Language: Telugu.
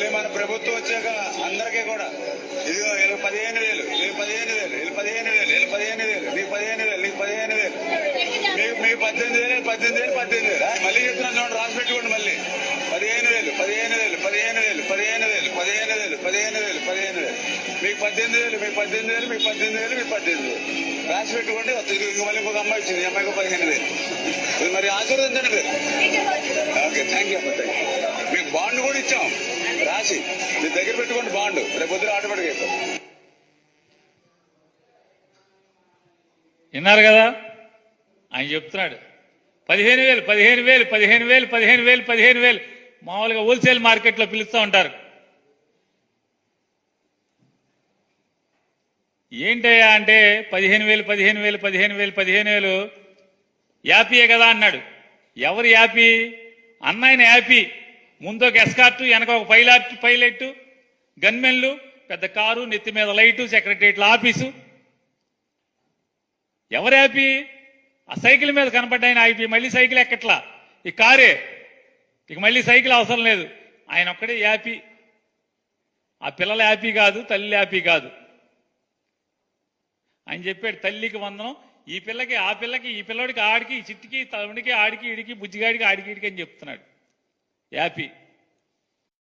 మళ్ళీ మన ప్రభుత్వం వచ్చాక అందరికీ కూడా ఇదిగో వీళ్ళు పదిహేను వేలు వీళ్ళు పదిహేను వేలు వీళ్ళు పదిహేను వేలు వీళ్ళు పదిహేను వేలు నీకు పదిహేను వేలు నీకు పదిహేను వేలు మీకు మీకు పద్దెనిమిది వేలు పద్దెనిమిది వేలు పద్దెనిమిది వేలు మళ్ళీ చెప్తున్నాను చూడండి రాసి పెట్టుకోండి మళ్ళీ పదిహేను వేలు పదిహేను వేలు పదిహేను వేలు పదిహేను వేలు పదిహేను వేలు పదిహేను వేలు పదిహేను వేలు మీకు పద్దెనిమిది వేలు మీకు పద్దెనిమిది వేలు మీకు పద్దెనిమిది వేలు మీకు పద్దెనిమిది వేలు రాసి పెట్టుకోండి వస్తుంది ఇంక మళ్ళీ ఇంకొక అమ్మాయి వచ్చింది అమ్మాయికి పదిహేను వేలు ఇది మరి ఆశీర్వదించండి మీరు ఓకే థ్యాంక్ యూ అమ్మ థ్యాంక్ యూ మీకు బాండ్ కూడా ఇచ్చాం రాసి మీ దగ్గర పెట్టుకోండి బాండ్ రేపు పొద్దున ఆటోమేటిక్ అయిపోతుంది విన్నారు కదా? ఆయన చెప్తున్నాడు. పదిహేను వేలు పదిహేను వేలు పదిహేను వేలు పదిహేను వేలు పదిహేను వేలు. మామూలుగా హోల్సేల్ మార్కెట్లో పిలుస్తూ ఉంటారు. ఏంటయ్యా అంటే పదిహేను వేలు పదిహేను వేలు పదిహేను వేలు పదిహేను వేలు? యాపీయే కదా అన్నాడు. ఎవరు యాపీ? అన్నయన యాపీ. ముందు ఒక ఎస్కార్టు వెనక ఒక పైలట్ పైలట్ గన్మెన్లు పెద్ద కారు నెత్తి మీద లైటు సెక్రటరియట్ల ఆఫీసు. ఎవరు యాపీ ఆ సైకిల్ మీద కనపడ్డాయన ఆపి మళ్ళీ సైకిల్ ఎక్కట్లా? ఈ కారే. ఇక మళ్ళీ సైకిల్ అవసరం లేదు. ఆయన ఒక్కడే యాపీ. ఆ పిల్లల యాపీ కాదు తల్లి యాపీ కాదు. ఆయన చెప్పాడు తల్లికి వందనం ఈ పిల్లకి ఆ పిల్లకి ఈ పిల్లడికి ఆడికి ఈ చిట్టికి తమిడికి ఆడికి ఇడికి బుజ్జిగాడికి ఆడికి ఇడికి అని చెప్తున్నాడు. yapi.